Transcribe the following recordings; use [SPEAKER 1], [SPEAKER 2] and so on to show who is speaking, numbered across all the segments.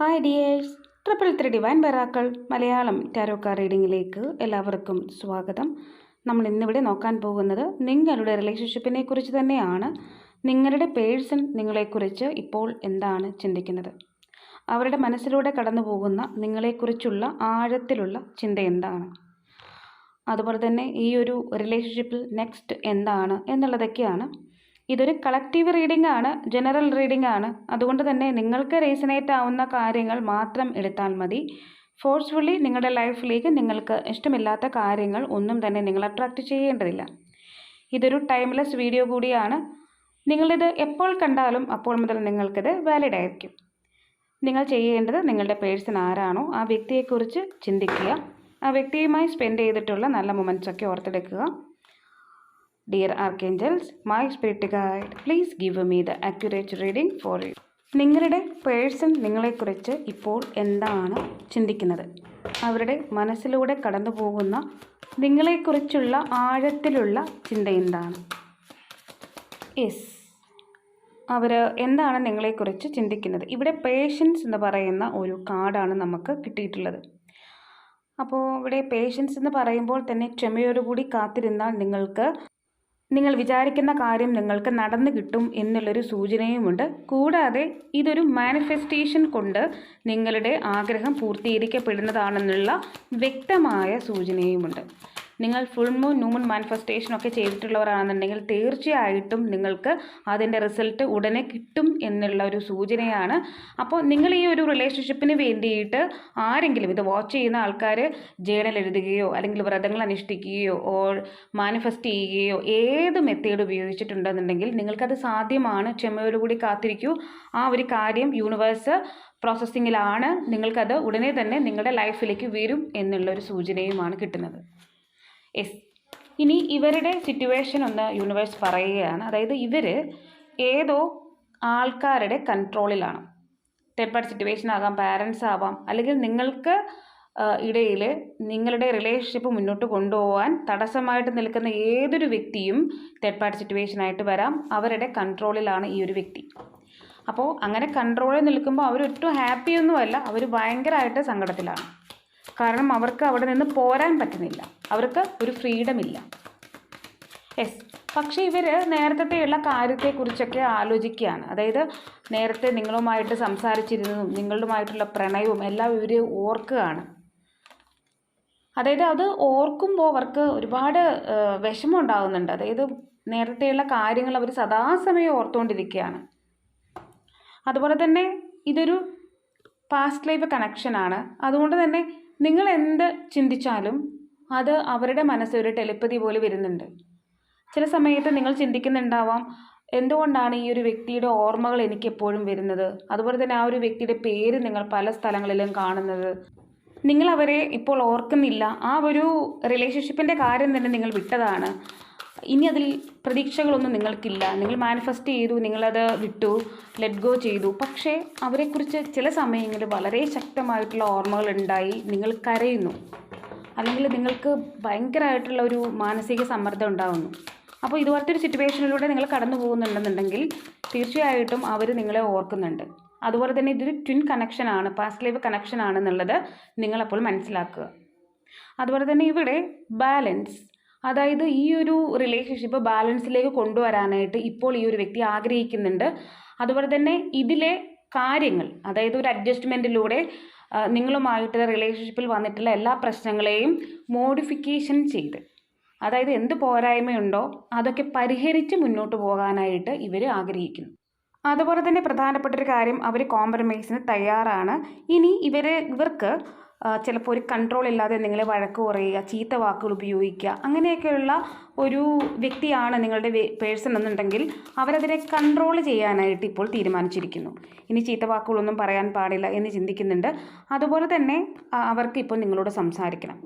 [SPEAKER 1] Hi dears triple three divine ബെറാക്കൾ Malayalam ടാരോക്കാർ റീഡിങ്ങിലേക്ക് എല്ലാവർക്കും സ്വാഗതം. നമ്മൾ ഇന്നിവിടെ നോക്കാൻ പോകുന്നത് നിങ്ങളുടെ റിലേഷൻഷിപ്പിനെ കുറിച്ച് തന്നെയാണ്. നിങ്ങളുടെ പേഴ്സൺ നിങ്ങളെക്കുറിച്ച് ഇപ്പോൾ എന്താണ് ചിന്തിക്കുന്നത്? അവരുടെ മനസ്സിലൂടെ കടന്നു പോകുന്ന നിങ്ങളെക്കുറിച്ചുള്ള ആഴത്തിലുള്ള ചിന്ത എന്താണ്? അതുപോലെ തന്നെ ഈ ഒരു റിലേഷൻഷിപ്പിൽ നെക്സ്റ്റ് എന്താണ് എന്നുള്ളതൊക്കെയാണ് ഇതൊരു കളക്റ്റീവ് റീഡിംഗ് ആണ് ജനറൽ റീഡിംഗ് ആണ്. അതുകൊണ്ട് തന്നെ നിങ്ങൾക്ക് റീസണേറ്റ് ആവുന്ന കാര്യങ്ങൾ മാത്രം എടുത്താൽ മതി. ഫോഴ്സ്ഫുള്ളി നിങ്ങളുടെ ലൈഫിലേക്ക് നിങ്ങൾക്ക് ഇഷ്ടമില്ലാത്ത കാര്യങ്ങൾ ഒന്നും തന്നെ നിങ്ങൾ അട്രാക്റ്റ് ചെയ്യേണ്ടതില്ല. ഇതൊരു ടൈംലെസ് വീഡിയോ കൂടിയാണ്. നിങ്ങളിത് എപ്പോൾ കണ്ടാലും അപ്പോൾ മുതൽ നിങ്ങൾക്കിത് വാലിഡ് ആയിരിക്കും. നിങ്ങൾ ചെയ്യേണ്ടത് നിങ്ങളുടെ പേഴ്സൺ ആരാണോ ആ വ്യക്തിയെക്കുറിച്ച് ചിന്തിക്കുക. ആ വ്യക്തിയുമായി സ്പെൻഡ് ചെയ്തിട്ടുള്ള നല്ല മൊമെന്റ്സൊക്കെ ഓർത്തെടുക്കുക. Dear archangels my spirit guide please give me the accurate reading for you നിങ്ങളുടെ പേഴ്സൺ നിങ്ങളെക്കുറിച്ച് ഇപ്പോൾ എന്താണ് ചിന്തിക്കുന്നത്? അവരുടെ മനസ്സിലൂടെ കടന്നു പോകുന്ന നിങ്ങളെക്കുറിച്ചുള്ള ആഴത്തിലുള്ള ചിന്ത എന്താണ്? യെസ് അവർ എന്താണ് നിങ്ങളെക്കുറിച്ച് ചിന്തിക്കുന്നത്? ഇവിടെ പേഷ്യൻസ് എന്ന് പറയുന്ന ഒരു കാർഡാണ് നമുക്ക് കിട്ടിയിട്ടുള്ളത്. അപ്പോൾ ഇവിടെ പേഷ്യൻസ് എന്ന് പറയുമ്പോൾ തന്നെ ക്ഷമയോടുകൂടി കാത്തിരുന്നാൽ നിങ്ങൾക്ക് നിങ്ങൾ വിചാരിക്കുന്ന കാര്യം നിങ്ങൾക്ക് നടന്നു കിട്ടും എന്നുള്ളൊരു സൂചനയുമുണ്ട്. കൂടാതെ ഇതൊരു മാനിഫെസ്റ്റേഷൻ കൊണ്ട് നിങ്ങളുടെ ആഗ്രഹം പൂർത്തീകരിക്കപ്പെടുന്നതാണെന്നുള്ള വ്യക്തമായ സൂചനയുമുണ്ട്. നിങ്ങൾ ഫുൾ മൂൺ ന്യൂമൺ മാനിഫെസ്റ്റേഷൻ ഒക്കെ ചെയ്തിട്ടുള്ളവരാണെന്നുണ്ടെങ്കിൽ തീർച്ചയായിട്ടും നിങ്ങൾക്ക് അതിന്റെ റിസൾട്ട് ഉടനെ കിട്ടും എന്നുള്ള ഒരു സൂചനയാണ്. അപ്പോൾ നിങ്ങൾ ഈ ഒരു റിലേഷൻഷിപ്പിന് വേണ്ടിയിട്ട് ആരെങ്കിലും ഇത് വാച്ച് ചെയ്യുന്ന ആൾക്കാർ ജേണൽ എഴുതുകയോ അല്ലെങ്കിൽ വ്രതങ്ങൾ അനുഷ്ഠിക്കുകയോ ഓർ മാനിഫെസ്റ്റ് ചെയ്യുകയോ ഏത് മെത്തേഡ് ഉപയോഗിച്ചിട്ടുണ്ടെന്നുണ്ടെങ്കിൽ നിങ്ങൾക്കത് സാധ്യമാണ്. ക്ഷമയോടുകൂടി കാത്തിരിക്കൂ. ആ ഒരു കാര്യം യൂണിവേഴ്സ് പ്രോസസ്സിങ്ങിലാണ് നിങ്ങൾക്കത് ഉടനെ തന്നെ നിങ്ങളുടെ ലൈഫിലേക്ക് വരും എന്നുള്ളൊരു സൂചനയുമാണ് കിട്ടുന്നത്. യെസ് ഇനി ഇവരുടെ സിറ്റുവേഷൻ ഒന്ന് യൂണിവേഴ്സ് പറയുകയാണ്. അതായത് ഇവർ ഏതോ ആൾക്കാരുടെ കൺട്രോളിലാണ് പാർട്ടി സിറ്റുവേഷൻ ആകാം പാരൻസ് ആവാം അല്ലെങ്കിൽ നിങ്ങൾക്ക് ഇടയിൽ നിങ്ങളുടെ റിലേഷൻഷിപ്പ് മുന്നോട്ട് കൊണ്ടുപോകാൻ തടസ്സമായിട്ട് നിൽക്കുന്ന ഏതൊരു വ്യക്തിയും തേർഡ് പാർട്ടി സിറ്റുവേഷനായിട്ട് വരാം. അവരുടെ കൺട്രോളിലാണ് ഈ ഒരു വ്യക്തി. അപ്പോൾ അങ്ങനെ കൺട്രോളിൽ നിൽക്കുമ്പോൾ അവരൊട്ടും ഹാപ്പിയൊന്നുമല്ല അവർ ഭയങ്കരമായിട്ട് സങ്കടത്തിലാണ്. കാരണം അവർക്ക് അവിടെ നിന്ന് പോരാൻ പറ്റുന്നില്ല. അവർക്ക് ഒരു ഫ്രീഡം ഇല്ല. യെസ് പക്ഷേ ഇവർ നേരത്തെയുള്ള കാര്യത്തെക്കുറിച്ചൊക്കെ ആലോചിക്കുകയാണ്. അതായത് നേരത്തെ നിങ്ങളുമായിട്ട് സംസാരിച്ചിരുന്നതും നിങ്ങളുമായിട്ടുള്ള പ്രണയവും എല്ലാം ഇവർ ഓർക്കുകയാണ്. അതായത് അത് ഓർക്കുമ്പോൾ അവർക്ക് ഒരുപാട് വിഷമം ഉണ്ടാകുന്നുണ്ട് അതായത് നേരത്തെയുള്ള കാര്യങ്ങൾ അവർ സദാസമയം ഓർത്തുകൊണ്ടിരിക്കുകയാണ് അതുപോലെ തന്നെ ഇതൊരു പാസ്റ്റ് ലൈഫ് കണക്ഷനാണ് അതുകൊണ്ട് തന്നെ നിങ്ങൾ എന്ത് ചിന്തിച്ചാലും അത് അവരുടെ മനസ്സ് ഒരു ടെലിപ്പതി പോലെ വരുന്നുണ്ട്. ചില സമയത്ത് നിങ്ങൾ ചിന്തിക്കുന്നുണ്ടാവാം എന്തുകൊണ്ടാണ് ഈ ഒരു വ്യക്തിയുടെ ഓർമ്മകൾ എനിക്ക് എപ്പോഴും വരുന്നത്? അതുപോലെ തന്നെ ആ ഒരു വ്യക്തിയുടെ പേര് നിങ്ങൾ പല സ്ഥലങ്ങളിലും കാണുന്നത്. നിങ്ങൾ അവരെ ഇപ്പോൾ ഓർക്കുന്നില്ല. ആ ഒരു റിലേഷൻഷിപ്പിന്റെ കാര്യം തന്നെ നിങ്ങൾ വിട്ടതാണ്. ഇനി അതിൽ പ്രതീക്ഷകളൊന്നും നിങ്ങൾക്കില്ല. നിങ്ങൾ മാനിഫെസ്റ്റ് ചെയ്തു നിങ്ങളത് വിട്ടു ലെറ്റ് ഗോ ചെയ്തു. പക്ഷേ അവരെക്കുറിച്ച് ചില സമയങ്ങളിൽ വളരെ ശക്തമായിട്ടുള്ള ഓർമ്മകൾ ഉണ്ടായി നിങ്ങൾ കരയുന്നു. അല്ലെങ്കിൽ നിങ്ങൾക്ക് ഭയങ്കരമായിട്ടുള്ള ഒരു മാനസിക സമ്മർദ്ദം ഉണ്ടാകുന്നു അപ്പോൾ ഇതുപോലത്തെ ഒരു സിറ്റുവേഷനിലൂടെ നിങ്ങൾ കടന്നു പോകുന്നുണ്ടെന്നുണ്ടെങ്കിൽ തീർച്ചയായിട്ടും അവർ നിങ്ങളെ ഓർക്കുന്നുണ്ട്. അതുപോലെ തന്നെ ഇതൊരു ട്വിൻ കണക്ഷനാണ് പാസ്റ്റ് ലൈഫ് കണക്ഷൻ ആണെന്നുള്ളത് നിങ്ങളപ്പോൾ മനസ്സിലാക്കുക. അതുപോലെ തന്നെ ഇവിടെ ബാലൻസ് അതായത് ഈ ഒരു റിലേഷൻഷിപ്പ് ബാലൻസിലേക്ക് കൊണ്ടുവരാനായിട്ട് ഇപ്പോൾ ഈ ഒരു വ്യക്തി ആഗ്രഹിക്കുന്നുണ്ട്. അതുപോലെ തന്നെ ഇതിലെ കാര്യങ്ങൾ അതായത് ഒരു അഡ്ജസ്റ്റ്മെന്റിലൂടെ നിങ്ങളുമായിട്ട് റിലേഷൻഷിപ്പിൽ വന്നിട്ടുള്ള എല്ലാ പ്രശ്നങ്ങളെയും മോഡിഫിക്കേഷൻ ചെയ്ത് അതായത് എന്ത് പോരായ്മയുണ്ടോ അതൊക്കെ പരിഹരിച്ച് മുന്നോട്ട് പോകാനായിട്ട് ഇവർ ആഗ്രഹിക്കുന്നു. അതുപോലെ തന്നെ പ്രധാനപ്പെട്ട ഒരു കാര്യം അവർ കോംപ്രമൈസിന് തയ്യാറാണ്. ഇനി ഇവർ ഇവർക്ക് ചിലപ്പോൾ ഒരു കൺട്രോൾ ഇല്ലാതെ നിങ്ങളെ വഴക്ക് പറയുക ചീത്ത വാക്കുകൾ ഉപയോഗിക്കുക അങ്ങനെയൊക്കെയുള്ള ഒരു വ്യക്തിയാണ് നിങ്ങളുടെ പേഴ്സൺ എന്നുണ്ടെങ്കിൽ അവരതിനെ കൺട്രോൾ ചെയ്യാനായിട്ട് ഇപ്പോൾ തീരുമാനിച്ചിരിക്കുന്നു. ഇനി ചീത്ത വാക്കുകളൊന്നും പറയാൻ പാടില്ല എന്ന് ചിന്തിക്കുന്നുണ്ട്. അതുപോലെ തന്നെ അവർക്ക് ഇപ്പോൾ നിങ്ങളോട് സംസാരിക്കണം.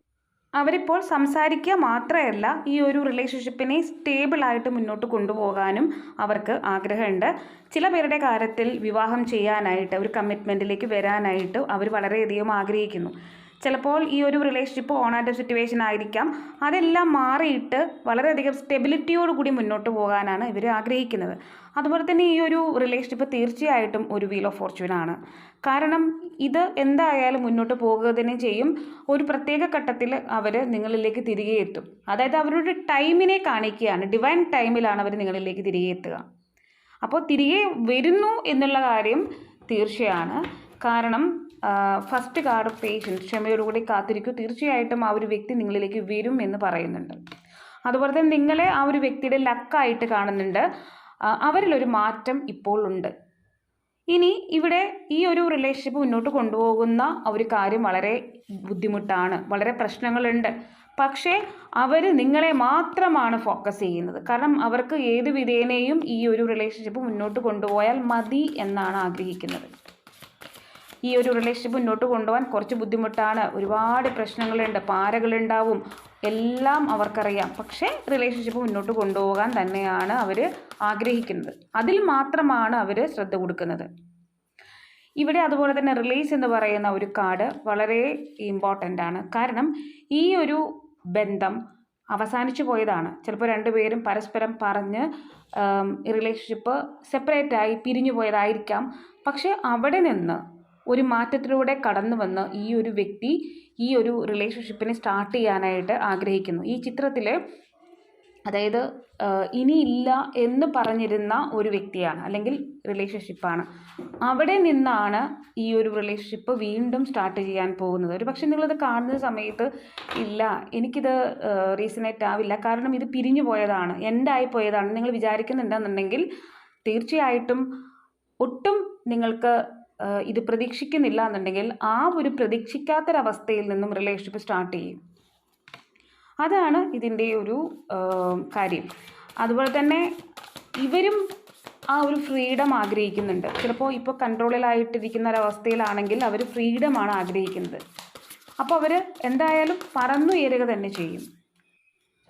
[SPEAKER 1] അവരിപ്പോൾ സംസാരിക്കുക മാത്രമല്ല ഈ ഒരു റിലേഷൻഷിപ്പിനെ സ്റ്റേബിളായിട്ട് മുന്നോട്ട് കൊണ്ടുപോകാനും അവർക്ക് ആഗ്രഹമുണ്ട്. ചില പേരുടെ കാര്യത്തിൽ വിവാഹം ചെയ്യാനായിട്ട് ഒരു കമ്മിറ്റ്മെന്റിലേക്ക് വരാനായിട്ട് അവർ വളരെയധികം ആഗ്രഹിക്കുന്നു. ചിലപ്പോൾ ഈ ഒരു റിലേഷൻഷിപ്പ് ഓൺ ആൻഡ് സിറ്റുവേഷൻ ആയിരിക്കാം. അതെല്ലാം മാറിയിട്ട് വളരെയധികം സ്റ്റെബിലിറ്റിയോട് കൂടി മുന്നോട്ട് പോകാനാണ് ഇവർ ആഗ്രഹിക്കുന്നത്. അതുപോലെ തന്നെ ഈ ഒരു റിലേഷൻഷിപ്പ് തീർച്ചയായിട്ടും ഒരു വീൽ ഓഫ് ഫോർച്യൂൺ ആണ്. കാരണം ഇത് എന്തായാലും മുന്നോട്ട് പോകുക തന്നെ ചെയ്യും. ഒരു പ്രത്യേക ഘട്ടത്തിൽ അവർ നിങ്ങളിലേക്ക് തിരികെ എത്തും. അതായത് അവരുടെ ടൈമിനെ കാണിക്കുകയാണ്. ഡിവൈൻ ടൈമിലാണ് അവർ നിങ്ങളിലേക്ക് തിരികെ എത്തുക. അപ്പോൾ തിരികെ വരുന്നു എന്നുള്ള കാര്യം തീർച്ചയാണ്. കാരണം ഫസ്റ്റ് കാർഡ് പേഷ്യൻസ് ക്ഷമയോടുകൂടി കാത്തിരിക്കൂ. തീർച്ചയായിട്ടും ആ ഒരു വ്യക്തി നിങ്ങളിലേക്ക് വരും എന്ന് പറയുന്നുണ്ട്. അതുപോലെ തന്നെ നിങ്ങളെ ആ ഒരു വ്യക്തിയുടെ ലക്കായിട്ട് കാണുന്നുണ്ട്. അവരിലൊരു മാറ്റം ഇപ്പോൾ ഉണ്ട്. ഇനി ഇവിടെ ഈ ഒരു റിലേഷൻഷിപ്പ് മുന്നോട്ട് കൊണ്ടുപോകുന്ന ഒരു കാര്യം വളരെ ബുദ്ധിമുട്ടാണ്. വളരെ പ്രശ്നങ്ങളുണ്ട്. പക്ഷേ അവർ നിങ്ങളെ മാത്രമാണ് ഫോക്കസ് ചെയ്യുന്നത്. കാരണം അവർക്ക് ഏത് വിധേനയും ഈ ഒരു റിലേഷൻഷിപ്പ് മുന്നോട്ട് കൊണ്ടുപോയാൽ മതി എന്നാണ് ആഗ്രഹിക്കുന്നത്. ഈ ഒരു റിലേഷൻഷിപ്പ് മുന്നോട്ട് കൊണ്ടുപോകാൻ കുറച്ച് ബുദ്ധിമുട്ടാണ്. ഒരുപാട് പ്രശ്നങ്ങളുണ്ട് പാരകളുണ്ടാവും എല്ലാം അവർക്കറിയാം. പക്ഷേ റിലേഷൻഷിപ്പ് മുന്നോട്ട് കൊണ്ടുപോകാൻ തന്നെയാണ് അവർ ആഗ്രഹിക്കുന്നത്. അതിൽ മാത്രമാണ് അവർ ശ്രദ്ധ കൊടുക്കുന്നത്. ഇവിടെ അതുപോലെ തന്നെ റിലീസ് എന്ന് പറയുന്ന ഒരു കാർഡ് വളരെ ഇമ്പോർട്ടന്റ് ആണ്. കാരണം ഈ ഒരു ബന്ധം അവസാനിച്ചു പോയതാണ്. ചിലപ്പോൾ രണ്ടുപേരും പരസ്പരം പറഞ്ഞ് റിലേഷൻഷിപ്പ് സെപ്പറേറ്റായി പിരിഞ്ഞു പോയതായിരിക്കാം. പക്ഷേ അവിടെ നിന്ന് ഒരു മാറ്റത്തിലൂടെ കടന്നു വന്ന് ഈ ഒരു വ്യക്തി ഈ ഒരു റിലേഷൻഷിപ്പിനെ സ്റ്റാർട്ട് ചെയ്യാനായിട്ട് ആഗ്രഹിക്കുന്നു. ഈ ചിത്രത്തിൽ അതായത് ഇനിയില്ല എന്ന് പറഞ്ഞിരുന്ന ഒരു വ്യക്തിയാണ് അല്ലെങ്കിൽ റിലേഷൻഷിപ്പാണ് അവിടെ നിന്നാണ് ഈ ഒരു റിലേഷൻഷിപ്പ് വീണ്ടും സ്റ്റാർട്ട് ചെയ്യാൻ പോകുന്നത്. ഒരു പക്ഷേ നിങ്ങളത് കാണുന്ന സമയത്ത് ഇല്ല എനിക്കിത് റീസണേറ്റ് ആവില്ല. കാരണം ഇത് പിരിഞ്ഞു പോയതാണ് എൻഡായി പോയതാണ്. നിങ്ങൾ വിചാരിക്കുന്നുണ്ടെന്നുണ്ടെങ്കിൽ തീർച്ചയായിട്ടും ഒട്ടും നിങ്ങൾക്ക് ഇത് പ്രതീക്ഷിക്കുന്നില്ല എന്നുണ്ടെങ്കിൽ ആ ഒരു പ്രതീക്ഷിക്കാത്തൊരവസ്ഥയിൽ നിന്നും റിലേഷൻഷിപ്പ് സ്റ്റാർട്ട് ചെയ്യും. അതാണ് ഇതിന്റെ ഒരു കാര്യം. അതുപോലെ തന്നെ ഇവരും ആ ഒരു ഫ്രീഡം ആഗ്രഹിക്കുന്നുണ്ട്. ചിലപ്പോൾ ഇപ്പോൾ കൺട്രോളിലായിട്ടിരിക്കുന്ന ഒരവസ്ഥയിലാണെങ്കിൽ അവർ ഫ്രീഡമാണ് ആഗ്രഹിക്കുന്നത്. അപ്പോൾ അവർ എന്തായാലും പറന്നുയരുക തന്നെ ചെയ്യും.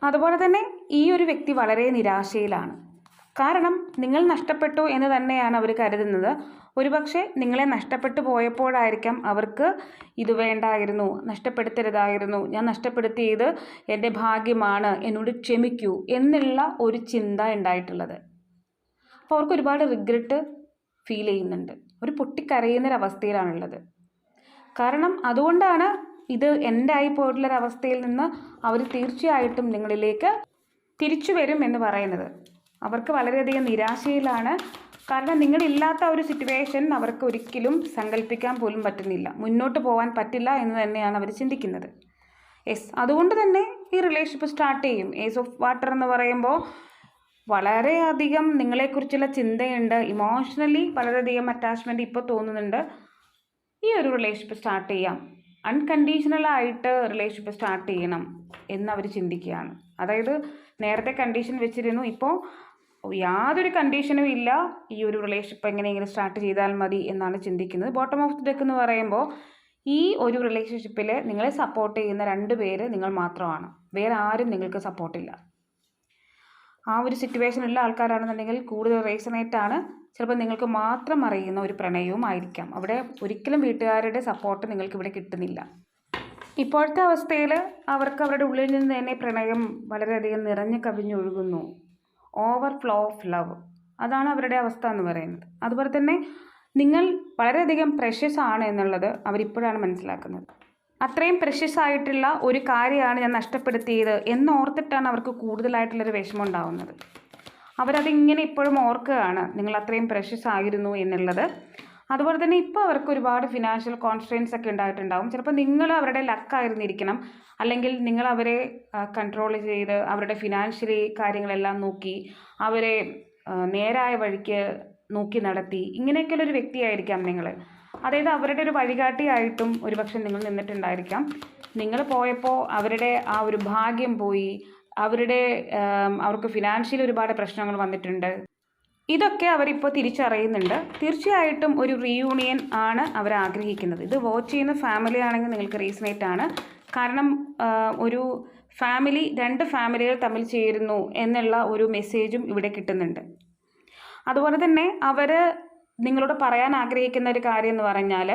[SPEAKER 1] അതുപോലെ തന്നെ ഈ ഒരു വ്യക്തി വളരെ നിരാശയിലാണ്. കാരണം നിങ്ങൾ നഷ്ടപ്പെട്ടു എന്ന് തന്നെയാണ് അവർ കരുതുന്നത്. ഒരുപക്ഷെ നിങ്ങളെ നഷ്ടപ്പെട്ടു പോയപ്പോഴായിരിക്കാം അവർക്ക് ഇത് വേണ്ടായിരുന്നു നഷ്ടപ്പെടുത്തരുതായിരുന്നു. ഞാൻ നഷ്ടപ്പെടുത്തിയത് എന്റെ ഭാഗ്യമാണ് എന്നോട് ക്ഷമിക്കൂ എന്നുള്ള ഒരു ചിന്ത ഉണ്ടായിട്ടുള്ളത്. അപ്പോൾ അവർക്ക് ഒരുപാട് റിഗ്രറ്റ് ഫീൽ ചെയ്യുന്നുണ്ട്. ഒരു പൊട്ടിക്കരയുന്നൊരവസ്ഥയിലാണുള്ളത്. കാരണം അതുകൊണ്ടാണ് ഇത് എന്റെ ആയി പോയിട്ടുള്ളൊരവസ്ഥയിൽ നിന്ന് അവർ തീർച്ചയായിട്ടും നിങ്ങളിലേക്ക് തിരിച്ചു വരും എന്ന് പറയുന്നത്. അവർക്ക് വളരെയധികം നിരാശയിലാണ്. കാരണം നിങ്ങളില്ലാത്ത ഒരു സിറ്റുവേഷൻ അവർക്ക് ഒരിക്കലും സങ്കല്പിക്കാൻ പോലും പറ്റുന്നില്ല. മുന്നോട്ട് പോകാൻ പറ്റില്ല എന്ന് തന്നെയാണ് അവർ ചിന്തിക്കുന്നത്. യെസ് അതുകൊണ്ട് തന്നെ ഈ റിലേഷൻഷിപ്പ് സ്റ്റാർട്ട് ചെയ്യും. ഏസ് ഓഫ് വാട്ടർ എന്ന് പറയുമ്പോൾ വളരെയധികം നിങ്ങളെക്കുറിച്ചുള്ള ചിന്തയുണ്ട്. ഇമോഷണലി വളരെയധികം അറ്റാച്ച്മെന്റ് ഇപ്പോൾ തോന്നുന്നുണ്ട്. ഈ ഒരു റിലേഷൻഷിപ്പ് സ്റ്റാർട്ട് ചെയ്യാം. അൺകണ്ടീഷണലായിട്ട് റിലേഷൻഷിപ്പ് സ്റ്റാർട്ട് ചെയ്യണം എന്നവർ ചിന്തിക്കുകയാണ്. അതായത് നേരത്തെ കണ്ടീഷൻ വെച്ചിരുന്നു. ഇപ്പോൾ യാതൊരു കണ്ടീഷനും ഇല്ല. ഈ ഒരു റിലേഷൻഷിപ്പ് എങ്ങനെയെങ്കിലും സ്റ്റാർട്ട് ചെയ്താൽ മതി എന്നാണ് ചിന്തിക്കുന്നത്. ബോട്ടം ഓഫ് ദി ഡെക്ക് എന്ന് പറയുമ്പോൾ ഈ ഒരു റിലേഷൻഷിപ്പിൽ നിങ്ങളെ സപ്പോർട്ട് ചെയ്യുന്ന രണ്ട് പേര് നിങ്ങൾ മാത്രമാണ്. വേറെ ആരും നിങ്ങൾക്ക് സപ്പോർട്ടില്ല ആ ഒരു സിറ്റുവേഷനുള്ള ആൾക്കാരാണെന്നുണ്ടെങ്കിൽ കൂടുതൽ റേസണേറ്റാണ് ചിലപ്പോൾ നിങ്ങൾക്ക് മാത്രം അറിയുന്ന ഒരു പ്രണയവും ആയിരിക്കാം. അവിടെ ഒരിക്കലും വീട്ടുകാരുടെ സപ്പോർട്ട് നിങ്ങൾക്ക് ഇവിടെ കിട്ടുന്നില്ല. ഇപ്പോഴത്തെ അവസ്ഥയിൽ അവർക്ക് അവരുടെ ഉള്ളിൽ നിന്ന് തന്നെ പ്രണയം വളരെയധികം നിറഞ്ഞു കവിഞ്ഞൊഴുകുന്നു. ഓവർ ഫ്ലോ ഓഫ് ലവ് അതാണ് അവരുടെ അവസ്ഥ എന്ന് പറയുന്നത്. അതുപോലെ തന്നെ നിങ്ങൾ വളരെയധികം പ്രഷ്യസ് ആണ് എന്നുള്ളത് അവരിപ്പോഴാണ് മനസ്സിലാക്കുന്നത്. അത്രയും പ്രഷ്യസ് ആയിട്ടുള്ള ഒരു കാര്യമാണ് ഞാൻ നഷ്ടപ്പെടുത്തിയത് എന്നോർത്തിട്ടാണ് അവർക്ക് കൂടുതലായിട്ടുള്ളൊരു വിഷമം ഉണ്ടാവുന്നത്. അവരതിങ്ങനെ ഇപ്പോഴും ഓർക്കുകയാണ് നിങ്ങൾ അത്രയും പ്രഷ്യസ് ആയിരുന്നു എന്നുള്ളത്. അതുപോലെ തന്നെ ഇപ്പോൾ അവർക്ക് ഒരുപാട് ഫിനാൻഷ്യൽ കോൺസ്ട്രെയിൻസ് ഒക്കെ ഉണ്ടായിട്ടുണ്ടാവും. ചിലപ്പോൾ നിങ്ങൾ അവരുടെ ലക്കായിരുന്നിരിക്കണം അല്ലെങ്കിൽ നിങ്ങൾ അവരെ കൺട്രോൾ ചെയ്ത് അവരുടെ ഫിനാൻഷ്യലി കാര്യങ്ങളെല്ലാം നോക്കി അവരെ നേരായ വഴിക്ക് നോക്കി നടത്തി ഇങ്ങനെയൊക്കെയുള്ള ഒരു വ്യക്തിയായിരിക്കാം നിങ്ങൾ അതായത് അവരുടെ ഒരു വഴികാട്ടിയായിട്ടും ഒരുപക്ഷെ നിങ്ങൾ നിന്നിട്ടുണ്ടായിരിക്കാം. നിങ്ങൾ പോയപ്പോൾ അവരുടെ ആ ഒരു ഭാഗ്യം പോയി അവരുടെ അവർക്ക് ഫിനാൻഷ്യലി ഒരുപാട് പ്രശ്നങ്ങൾ വന്നിട്ടുണ്ട്. ഇതൊക്കെ അവരിപ്പോൾ തിരിച്ചറിയുന്നുണ്ട്. തീർച്ചയായിട്ടും ഒരു റീയൂണിയൻ ആണ് അവർ ആഗ്രഹിക്കുന്നത്. ഇത് വാച്ച് ചെയ്യുന്ന ഫാമിലി ആണെങ്കിൽ നിങ്ങൾക്ക് റീസണേറ്റ് ആണ്. കാരണം ഒരു ഫാമിലി രണ്ട് ഫാമിലികൾ തമ്മിൽ ചേരുന്നു എന്നുള്ള ഒരു മെസ്സേജും ഇവിടെ കിട്ടുന്നുണ്ട്. അതുപോലെ തന്നെ അവർ നിങ്ങളോട് പറയാൻ ആഗ്രഹിക്കുന്ന ഒരു കാര്യം എന്ന് പറഞ്ഞാൽ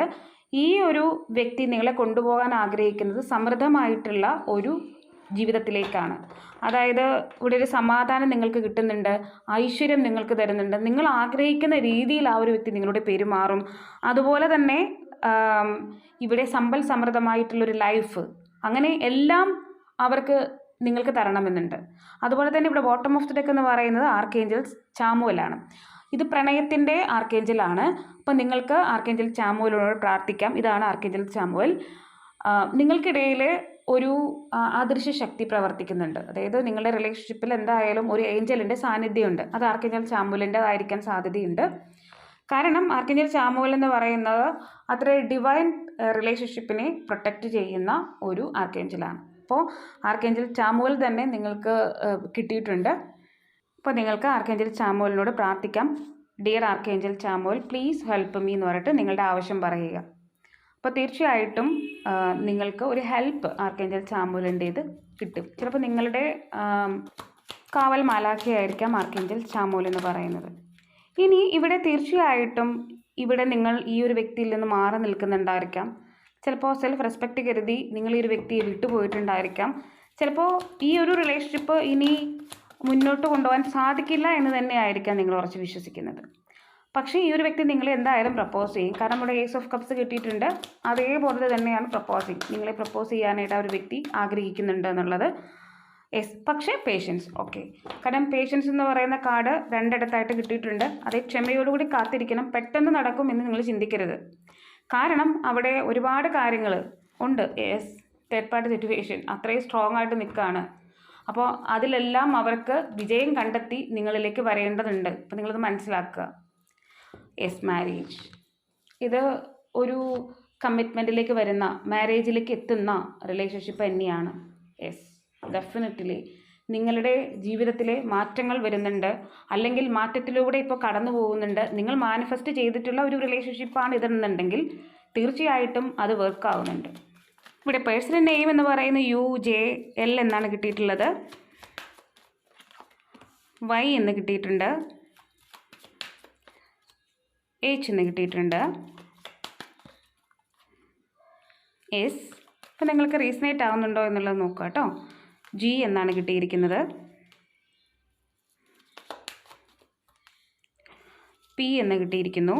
[SPEAKER 1] ഈ ഒരു വ്യക്തി നിങ്ങളെ കൊണ്ടുപോകാൻ ആഗ്രഹിക്കുന്നത് സമൃദ്ധമായിട്ടുള്ള ഒരു ജീവിതത്തിലേക്കാണ്. അതായത് ഇവിടെ ഒരു സമാധാനം നിങ്ങൾക്ക് കിട്ടുന്നുണ്ട് ഐശ്വര്യം നിങ്ങൾക്ക് തരുന്നുണ്ട്. നിങ്ങൾ ആഗ്രഹിക്കുന്ന രീതിയിൽ ആ ഒരു വ്യക്തി നിങ്ങളുടെ പെരുമാറും അതുപോലെ തന്നെ ഇവിടെ സമ്പൽ സമൃദ്ധമായിട്ടുള്ളൊരു ലൈഫ് അങ്ങനെ എല്ലാം അവർക്ക് നിങ്ങൾക്ക് തരണമെന്നുണ്ട്. അതുപോലെ തന്നെ ഇവിടെ ബോട്ടം ഓഫ് ദി ഡെക്ക് എന്ന് പറയുന്നത് ആർക്കേഞ്ചൽസ് ചാമുവലാണ്. ഇത് പ്രണയത്തിന്റെ ആർക്കേഞ്ചലാണ് അപ്പോൾ നിങ്ങൾക്ക് ആർക്കേഞ്ചൽ ചാമുവലിനോട് പ്രാർത്ഥിക്കാം. ഇതാണ് ആർക്കേഞ്ചൽ ചാമുവൽ. നിങ്ങൾക്കിടയിൽ ഒരു ആദൃശ്യ ശക്തി പ്രവർത്തിക്കുന്നുണ്ട്. അതായത് നിങ്ങളുടെ റിലേഷൻഷിപ്പിൽ എന്തായാലും ഒരു ഏഞ്ചലിന്റെ സാന്നിധ്യമുണ്ട്. അത് ആർക്കെഞ്ചൽ ചാമുവലിന്റെതായിരിക്കാൻ സാധ്യതയുണ്ട്. കാരണം ആർക്കെഞ്ചൽ ചാമ്പുൽ എന്ന് പറയുന്നത് അത്ര ഡിവൈൻ റിലേഷൻഷിപ്പിനെ പ്രൊട്ടക്റ്റ് ചെയ്യുന്ന ഒരു ആർക്കേഞ്ചലാണ് അപ്പോൾ ആർക്കേഞ്ചൽ ചാമ്പുൽ തന്നെ നിങ്ങൾക്ക് കിട്ടിയിട്ടുണ്ട്. അപ്പോൾ നിങ്ങൾക്ക് ആർക്കേഞ്ചൽ ചാമ്പുലിനോട് പ്രാർത്ഥിക്കാം. Dear archangel Chamuel please help me എന്ന് പറഞ്ഞിട്ട് നിങ്ങളുടെ ആവശ്യം പറയുക. അപ്പോൾ തീർച്ചയായിട്ടും നിങ്ങൾക്ക് ഒരു ഹെൽപ്പ് ആർക്കേഞ്ചൽ ചാമൂലിന്റേത് കിട്ടും. ചിലപ്പോൾ നിങ്ങളുടെ കാവൽ മാലാഖയായിരിക്കാം ആർക്കേഞ്ചൽ ചാമൂൽ എന്ന് പറയുന്നത്. ഇനി ഇവിടെ തീർച്ചയായിട്ടും ഇവിടെ നിങ്ങൾ ഈ ഒരു വ്യക്തിയിൽ നിന്ന് മാറി നിൽക്കുന്നുണ്ടായിരിക്കാം. ചിലപ്പോൾ സെൽഫ് റെസ്പെക്റ്റ് കരുതി നിങ്ങൾ ഈ ഒരു വ്യക്തിയെ വിട്ടുപോയിട്ടുണ്ടായിരിക്കാം ചിലപ്പോൾ ഈ ഒരു റിലേഷൻഷിപ്പ് ഇനി മുന്നോട്ട് കൊണ്ടുപോകാൻ സാധിക്കില്ല എന്ന് തന്നെയായിരിക്കാം നിങ്ങൾ ഉറച്ച് വിശ്വസിക്കുന്നത്. പക്ഷേ ഈ ഒരു വ്യക്തി നിങ്ങളെ എന്തായാലും പ്രപ്പോസ് ചെയ്യും. കാരണം നമ്മുടെ ഏസ് ഓഫ് കപ്സ് കിട്ടിയിട്ടുണ്ട്. അതേപോലെ തന്നെയാണ് പ്രപ്പോസിങ് നിങ്ങളെ പ്രപ്പോസ് ചെയ്യാനായിട്ട് ആ ഒരു വ്യക്തി ആഗ്രഹിക്കുന്നുണ്ട് എന്നുള്ളത്. യെസ് പക്ഷേ പേഷ്യൻസ് ഓക്കെ കാരണം പേഷ്യൻസ് എന്ന് പറയുന്ന കാർഡ് രണ്ടിടത്തായിട്ട് കിട്ടിയിട്ടുണ്ട്. അതേ ക്ഷമയോടുകൂടി കാത്തിരിക്കണം. പെട്ടെന്ന് നടക്കും എന്ന് നിങ്ങൾ ചിന്തിക്കരുത്. കാരണം അവിടെ ഒരുപാട് കാര്യങ്ങൾ ഉണ്ട്. എസ് തേർഡ് പാർട്ടി സിറ്റുവേഷൻ അത്രയും സ്ട്രോങ് ആയിട്ട് നിൽക്കുകയാണ് അപ്പോൾ അതിലെല്ലാം അവർക്ക് വിജയം കണ്ടെത്തി നിങ്ങളിലേക്ക് വരേണ്ടതുണ്ട്. അപ്പോൾ നിങ്ങളത് മനസ്സിലാക്കുക. യെസ് മാരേജ് ഇത് ഒരു കമ്മിറ്റ്മെന്റിലേക്ക് വരുന്ന മാരേജിലേക്ക് എത്തുന്ന റിലേഷൻഷിപ്പ് തന്നെയാണ് യെസ് ഡെഫിനറ്റ്ലി നിങ്ങളുടെ ജീവിതത്തിലെ മാറ്റങ്ങൾ വരുന്നുണ്ട്. അല്ലെങ്കിൽ മാറ്റത്തിലൂടെ ഇപ്പോൾ കടന്നു പോകുന്നുണ്ട്. നിങ്ങൾ മാനിഫെസ്റ്റ് ചെയ്തിട്ടുള്ള ഒരു റിലേഷൻഷിപ്പാണ് ഇതെന്നുണ്ടെങ്കിൽ തീർച്ചയായിട്ടും അത് വർക്ക് ആവുന്നുണ്ട്. ഇവിടെ പേഴ്സണൽ നെയിം എന്ന് പറയുന്ന യു ജെ എൽ എന്നാണ് കിട്ടിയിട്ടുള്ളത്. വൈ എന്ന് കിട്ടിയിട്ടുണ്ട്. എച്ച് എന്ന് കിട്ടിയിട്ടുണ്ട്. എസ് അപ്പോൾ നിങ്ങൾക്ക് റീസണേറ്റ് ആവുന്നുണ്ടോ എന്നുള്ളത് നോക്കുക കേട്ടോ. ജി എന്നാണ് കിട്ടിയിരിക്കുന്നത്. പി എന്ന് കിട്ടിയിരിക്കുന്നു.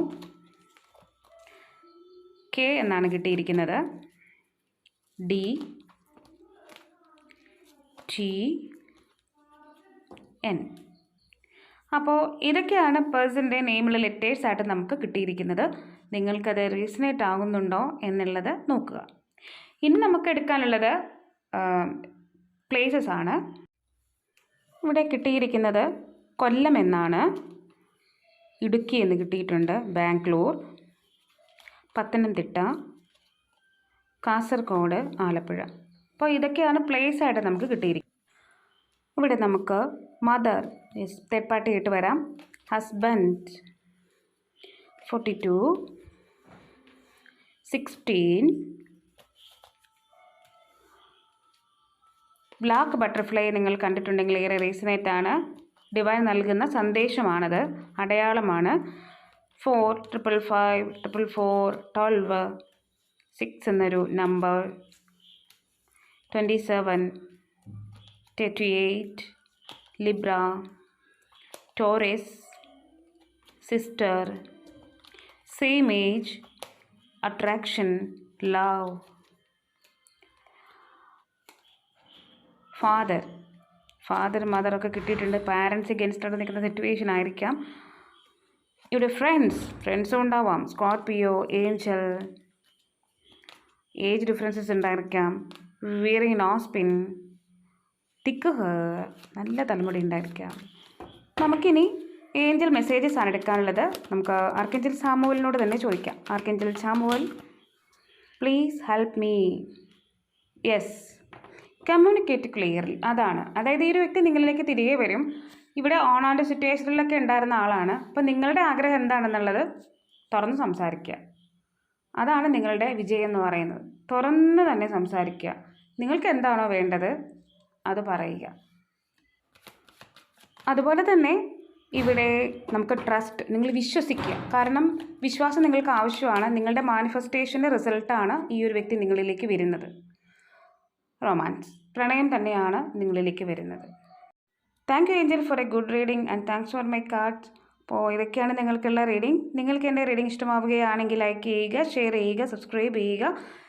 [SPEAKER 1] കെ എന്നാണ് കിട്ടിയിരിക്കുന്നത്. ഡി ടി എൻ അപ്പോൾ ഇതൊക്കെയാണ് പേഴ്സന്റെ ലെറ്റേഴ്സ് ആയിട്ട് നമുക്ക് കിട്ടിയിരിക്കുന്നത്. നിങ്ങൾക്കത് റീസണേറ്റ് ആകുന്നുണ്ടോ എന്നുള്ളത് നോക്കുക. ഇനി നമുക്ക് എടുക്കാനുള്ളത് പ്ലേസസ് ആണ്. ഇവിടെ കിട്ടിയിരിക്കുന്നത് കൊല്ലം എന്നാണ്. ഇടുക്കി എന്ന് കിട്ടിയിട്ടുണ്ട് ബാംഗ്ലൂർ പത്തനംതിട്ട കാസർഗോഡ് ആലപ്പുഴ. അപ്പോൾ ഇതൊക്കെയാണ് പ്ലേസ് ആയിട്ട് നമുക്ക് കിട്ടിയിരിക്കുന്നത്. ഇവിടെ നമുക്ക് മദർ തേർഡ് പാർട്ടി ആയിട്ട് വരാം. Husband forty two sixteen black butterfly നിങ്ങൾ കണ്ടിട്ടുണ്ടെങ്കിൽ ഏറെ റീസണേറ്റ് ഡിവൈൻ നൽകുന്ന സന്ദേശമാണത് അടയാളമാണ്. Four triple five triple four twelve six എന്നൊരു number twenty seven eight Libra Taurus sister same age attraction love father father മദറൊക്കെ കിട്ടിയിട്ടുണ്ട്. പാരൻസ് എഗൻസ്റ്റായിട്ട് നിൽക്കുന്ന സിറ്റുവേഷൻ ആയിരിക്കാം. ഇവിടെ ഫ്രണ്ട്സ് ഫ്രണ്ട്സും ഉണ്ടാവാം. സ്കോർപിയോ ഏഞ്ചൽ ഏജ് ഡിഫറൻസസ് ഉണ്ടായിരിക്കാം. വിയറിങ് നോസ്പിൻ തിക്ക് നല്ല തലമുടി ഉണ്ടായിരിക്കാം. നമുക്കിനി ഏഞ്ചൽ മെസ്സേജസ് ആണ് എടുക്കാനുള്ളത്. നമുക്ക് ആർക്കെഞ്ചൽ സാമുവലിനോട് തന്നെ ചോദിക്കാം. Archangel Samuel please help me. Yes. Communicate clearly. അതാണ്. അതായത് ഈ ഒരു വ്യക്തി നിങ്ങളിലേക്ക് തിരികെ വരും. ഇവിടെ ഓൺ ആൻഡ് സിറ്റുവേഷനിലൊക്കെ ഉണ്ടായിരുന്ന ആളാണ്. അപ്പോൾ നിങ്ങളുടെ ആഗ്രഹം എന്താണെന്നുള്ളത് തുറന്ന് സംസാരിക്കുക. അതാണ് നിങ്ങളുടെ വിജയം എന്ന് പറയുന്നത്. തുറന്ന് തന്നെ സംസാരിക്കുക. നിങ്ങൾക്ക് എന്താണോ വേണ്ടത് അത് പറയുക. അതുപോലെ തന്നെ ഇവിടെ നമുക്ക് ട്രസ്റ്റ് നിങ്ങൾ വിശ്വസിക്കുക. കാരണം വിശ്വാസം നിങ്ങൾക്ക് ആവശ്യമാണ്. നിങ്ങളുടെ മാനിഫെസ്റ്റേഷന്റെ റിസൾട്ടാണ് ഈ ഒരു വ്യക്തി നിങ്ങളിലേക്ക് വരുന്നത്. റൊമാൻസ് പ്രണയം തന്നെയാണ് നിങ്ങളിലേക്ക് വരുന്നത്. Thank you angel for a good reading and thanks for my card അപ്പോൾ ഇതൊക്കെയാണ് നിങ്ങൾക്കുള്ള റീഡിംഗ് നിങ്ങൾക്ക് എന്റെ റീഡിംഗ് ഇഷ്ടമാവുകയാണെങ്കിൽ ലൈക്ക് ചെയ്യുക ഷെയർ ചെയ്യുക സബ്സ്ക്രൈബ് ചെയ്യുക.